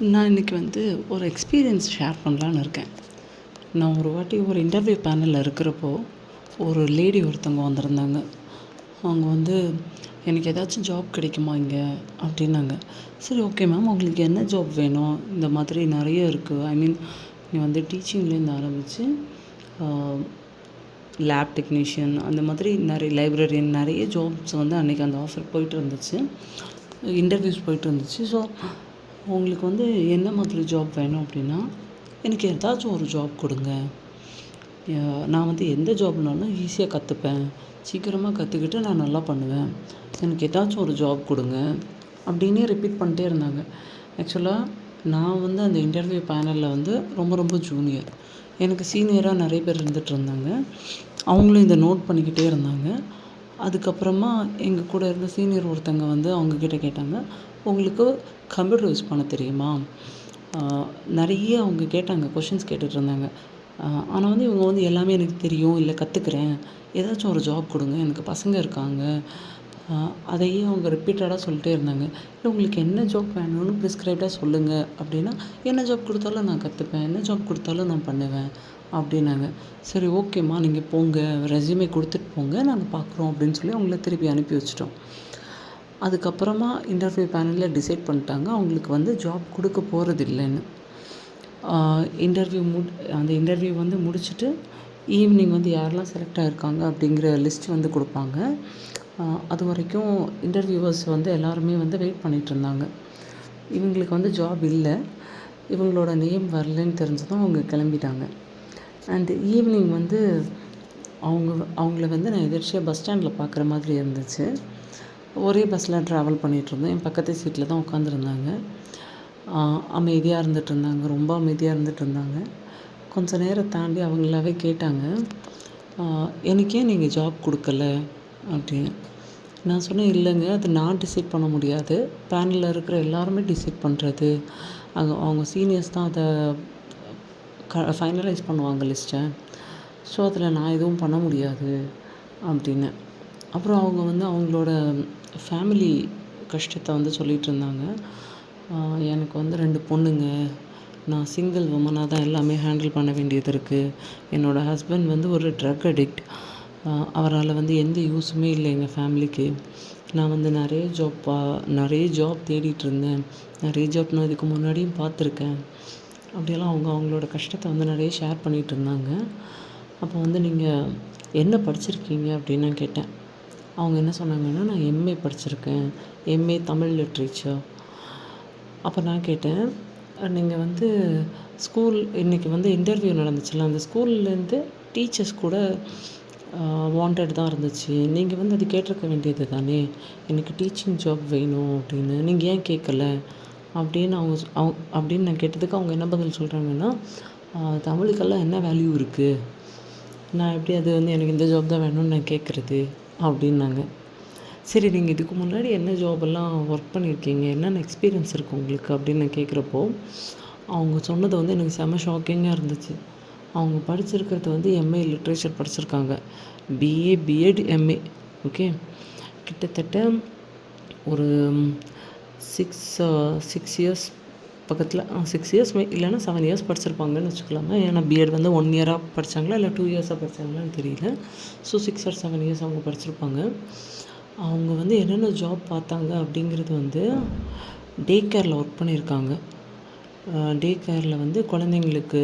நான் இன்றைக்கி வந்து ஒரு எக்ஸ்பீரியன்ஸ் ஷேர் பண்ணலான்னு இருக்கேன். நான் ஒரு வாட்டி ஒரு இன்டர்வியூ பேனலில் இருக்கிறப்போ ஒரு லேடி ஒருத்தவங்க வந்திருந்தாங்க. அவங்க வந்து எனக்கு ஏதாச்சும் ஜாப் கிடைக்குமா இங்கே? அப்படின்னாங்க. சரி ஓகே மேம் உங்களுக்கு என்ன ஜாப் வேணும்? இந்த மாதிரி நிறைய இருக்குது ஐ மீன் நீ வந்து டீச்சிங்லேருந்து ஆரம்பித்து லேப் டெக்னீஷியன் அந்த மாதிரி நிறைய லைப்ரரியன் நிறைய ஜாப்ஸ் வந்து அன்றைக்கி அந்த ஆஃபர் போயிட்டு இருந்துச்சு. இன்டர்வியூஸ் போயிட்டு இருந்துச்சு. ஸோ உங்களுக்கு வந்து என்ன மாதிரி ஜாப் வேணும் அப்படின்னா எனக்கு ஏதாச்சும் ஒரு ஜாப் கொடுங்க. நான் வந்து எந்த ஜாப்னாலும் ஈஸியாக கற்றுப்பேன் சீக்கிரமாக கற்றுக்கிட்டு நான் நல்லா பண்ணுவேன். எனக்கு ஏதாச்சும் ஒரு ஜாப் கொடுங்க. அப்படின்னே ரிப்பீட் பண்ணிட்டே இருந்தாங்க. ஆக்சுவலாக நான் வந்து அந்த இன்டர்வியூ பேனலில் வந்து ரொம்ப ரொம்ப ஜூனியர் எனக்கு சீனியராக நிறைய பேர் இருந்துகிட்டு இருந்தாங்க. அவங்களும் இதை நோட் பண்ணிக்கிட்டே இருந்தாங்க. அதுக்கப்புறமா எங்கள் கூட இருந்த சீனியர் ஒருத்தங்க வந்து அவங்கக்கிட்ட கேட்டாங்க உங்களுக்கு கம்ப்யூட்டர் யூஸ் பண்ண தெரியுமா? நிறைய அவங்க கேட்டாங்க கொஷின்ஸ் கேட்டுட்டு இருந்தாங்க. ஆனால் வந்து இவங்க வந்து எல்லாமே எனக்கு தெரியும் இல்லை கற்றுக்குறேன் ஏதாச்சும் ஒரு ஜாப் கொடுங்க எனக்கு பசங்க இருக்காங்க. அதையே அவங்க ரிப்பீட்டடாக சொல்லிட்டே இருந்தாங்க. இல்லை உங்களுக்கு என்ன ஜாப் வேணும்னு ப்ரிஸ்கிரைப்டாக சொல்லுங்கள் அப்படின்னா என்ன ஜாப் கொடுத்தாலும் நான் கற்றுப்பேன் என்ன ஜாப் கொடுத்தாலும் நான் பண்ணுவேன். அப்படின்னாங்க. சரி ஓகேம்மா நீங்கள் போங்க ரெஸ்யூமே கொடுத்துட்டு போங்க நாங்கள் பார்க்குறோம் அப்படின்னு சொல்லி அவங்கள திருப்பி அனுப்பி வச்சிட்டோம். அதுக்கப்புறமா இன்டர்வியூ பேனலில் டிசைட் பண்ணிட்டாங்க அவங்களுக்கு வந்து ஜாப் கொடுக்க போகிறது இல்லைன்னு இன்டர்வியூ மு அந்த இன்டர்வியூ வந்து முடிச்சுட்டு ஈவினிங் வந்து யாரெல்லாம் செலக்ட் ஆகிருக்காங்க அப்படிங்கிற லிஸ்ட் வந்து கொடுப்பாங்க. அது வரைக்கும் இன்டர்வியூவர்ஸ் வந்து எல்லாருமே வந்து வெயிட் பண்ணிகிட்டு இருந்தாங்க. இவங்களுக்கு வந்து ஜாப் இல்லை. இவங்களோட நேம் வரலன்னு தெரிஞ்சதும் அவங்க கிளம்பிட்டாங்க. அண்ட் ஈவினிங் வந்து அவங்க அவங்கள வந்து நான் எதிர்ச்சியாக பஸ் ஸ்டாண்டில் பார்க்குற மாதிரி இருந்துச்சு. ஒரே பஸ்ஸில் ட்ராவல் பண்ணிகிட்ருந்தோம் என் பக்கத்து சீட்டில் தான் உட்காந்துருந்தாங்க அமைதியாக இருந்துட்டு இருந்தாங்க. ரொம்ப அமைதியாக இருந்துட்டு இருந்தாங்க. கொஞ்ச நேரம் தாண்டி அவங்களாவே கேட்டாங்க. எனக்கே நீங்கள் ஜாப் கொடுக்கல? அப்படின்னு. நான் சொன்னேன் இல்லைங்க அது நான் டிசைட் பண்ண முடியாது. பேனலில் இருக்கிற எல்லாருமே டிசைட் பண்ணுறது அவங்க அவங்க சீனியர்ஸ் தான் அதை க ஃபைனலைஸ் பண்ணுவாங்க லிஸ்ட்டை ஸோ அதில் நான் எதுவும் பண்ண முடியாது அப்படின்னு. அப்புறம் அவங்க வந்து அவங்களோட ஃபேமிலி கஷ்டத்தை வந்து சொல்லிகிட்டு இருந்தாங்க. எனக்கு வந்து ரெண்டு பொண்ணுங்க. நான் சிங்கிள் உமனாக தான் எல்லாமே ஹேண்டில் பண்ண வேண்டியது இருக்குது என்னோடய ஹஸ்பண்ட் வந்து ஒரு ட்ரக் அடிக்ட் அவரால் வந்து எந்த யூஸுமே இல்லை எங்கள் ஃபேமிலிக்கு நான் வந்து நிறைய ஜாப் நிறைய ஜாப் தேடிட்டு இருந்தேன். நிறைய ஜாப் நான் இதுக்கு முன்னாடியும் பார்த்துருக்கேன். அப்படியெல்லாம் அவங்க அவங்களோட கஷ்டத்தை வந்து நிறைய ஷேர் பண்ணிகிட்டு இருந்தாங்க. அப்போ வந்து நீங்கள் என்ன படிச்சிருக்கீங்க அப்படின்னு நான் கேட்டேன். அவங்க என்ன சொன்னாங்கன்னா நான் எம்ஏ படிச்சிருக்கேன். எம்ஏ தமிழ் லிட்ரேச்சர் அப்போ நான் கேட்டேன் நீங்கள் வந்து ஸ்கூல் இன்றைக்கி வந்து இன்டர்வியூ நடந்துச்சுல்ல அந்த ஸ்கூல்லேருந்து டீச்சர்ஸ் கூட வாண்டட் தான் இருந்துச்சு. நீங்கள் வந்து அது கேட்டிருக்க வேண்டியது தானே எனக்கு டீச்சிங் ஜாப் வேணும் அப்படின்னு. நீங்கள் ஏன் கேட்கல? அப்படின்னு அவங்க அவங்க அப்படின்னு நான் கேட்டதுக்கு அவங்க என்ன பதில் சொல்கிறாங்கன்னா தமிழுக்கெல்லாம் என்ன வேல்யூ இருக்குது நான் எப்படி அது வந்து எனக்கு இந்த ஜாப் தான் வேணும்னு நான் கேட்குறது அப்படின்னாங்க. சரி நீங்கள் இதுக்கு முன்னாடி என்ன ஜாபெல்லாம் ஒர்க் பண்ணியிருக்கீங்க என்னென்ன எக்ஸ்பீரியன்ஸ் இருக்குது உங்களுக்கு? அப்படின்னு நான் கேட்குறப்போ அவங்க சொன்னது வந்து எனக்கு செம ஷாக்கிங்காக இருந்துச்சு. அவங்க படிச்சிருக்கிறது வந்து எம்ஏ லிட்ரேச்சர் படிச்சிருக்காங்க. பிஏ பிஎட் எம்ஏ ஓகே கிட்டத்தட்ட ஒரு சிக்ஸ் சிக்ஸ் இயர்ஸ் பக்கத்தில் சிக்ஸ் இயர்ஸ் இல்லைன்னா செவன் இயர்ஸ் படிச்சிருப்பாங்கன்னு வச்சுக்கலாங்க ஏன்னா பிஎட் வந்து ஒன் இயராக படித்தாங்களா இல்லை டூ இயர்ஸாக படித்தாங்களான்னு தெரியல. So six or seven years அவங்க படிச்சிருப்பாங்க. அவங்க வந்து என்னென்ன ஜாப் பார்த்தாங்க அப்படிங்கிறது வந்து டே கேரில் ஒர்க் பண்ணியிருக்காங்க. டே கேரில் வந்து குழந்தைங்களுக்கு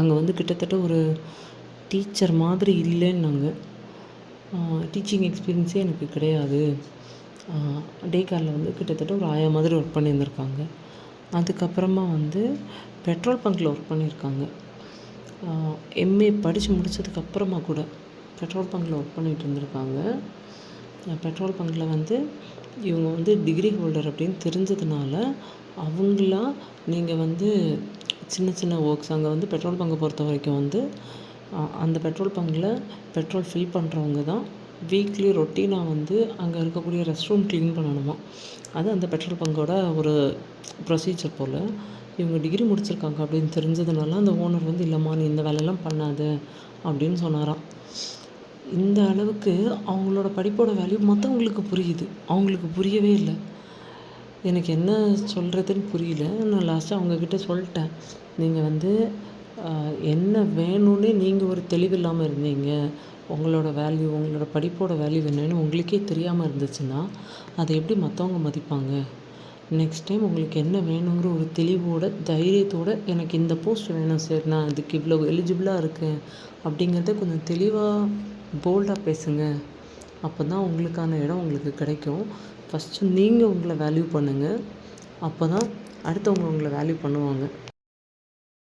அங்கே வந்து கிட்டத்தட்ட ஒரு டீச்சர் மாதிரி இல்லைன்னாங்க. டீச்சிங் எக்ஸ்பீரியன்ஸே எனக்கு கிடையாது. டே கேரில் வந்து கிட்டத்தட்ட ஒரு ஆயா மாதிரி ஒர்க் பண்ணியிருந்திருக்காங்க. அதுக்கப்புறமா வந்து பெட்ரோல் பங்க்கில் ஒர்க் பண்ணியிருக்காங்க. எம்ஏ படித்து முடிச்சதுக்கப்புறமா கூட பெட்ரோல் பங்க்கில் ஒர்க் பண்ணிகிட்டு இருந்திருக்காங்க. பெட்ரோல் பங்க்கில் வந்து இவங்க வந்து டிகிரி ஹோல்டர் அப்படின்னு தெரிஞ்சதுனால அவங்களா நீங்கள் வந்து சின்ன சின்ன ஒர்க்ஸ் அங்கே வந்து பெட்ரோல் பங்கை பொறுத்த வரைக்கும் வந்து அந்த பெட்ரோல் பங்கில் பெட்ரோல் ஃபில் பண்ணுறவங்க தான் வீக்லி ரொட்டீனாக வந்து அங்கே இருக்கக்கூடிய ரெஸ்ட் ரூம் க்ளீன் பண்ணணுமா? அது அந்த பெட்ரோல் பங்கோட ஒரு ப்ரொசீஜர் போல். இவங்க டிகிரி முடிச்சிருக்காங்க அப்படின்னு தெரிஞ்சதுனால அந்த ஓனர் வந்து இல்லைம்மா நீ இந்த வேலையெல்லாம் பண்ணாது அப்படின்னு சொன்னாராம். இந்த அளவுக்கு அவங்களோட படிப்போட வேல்யூ மற்றவங்களுக்கு புரியுது. அவங்களுக்கு புரியவே இல்லை. எனக்கு என்ன சொல்கிறதுன்னு புரியல. நான் லாஸ்ட்டாக அவங்கக்கிட்ட சொல்லிட்டேன். நீங்கள் வந்து என்ன வேணும்னே நீங்கள் ஒரு தெளிவில்லாமல் இருந்தீங்க. உங்களோட வேல்யூ உங்களோட படிப்போட வேல்யூ என்னன்னு உங்களுக்கே தெரியாமல் இருந்துச்சுன்னா அதை எப்படி மற்றவங்க மதிப்பாங்க? நெக்ஸ்ட் டைம் உங்களுக்கு என்ன வேணுங்கிற ஒரு தெளிவோட தைரியத்தோட எனக்கு இந்த போஸ்ட் வேணும் சார் நான் அதுக்கு இவ்வளோ எலிஜிபிளாக இருக்கேன் அப்படிங்கிறத கொஞ்சம் தெளிவாக போல்டாக பேசுங்க. அப்போ தான் உங்களுக்கான இடம் உங்களுக்கு கிடைக்கும். ஃபஸ்ட்டு நீங்கள் உங்களை வேல்யூ பண்ணுங்கள் அப்போ தான் அடுத்தவங்க உங்களை வேல்யூ பண்ணுவாங்க.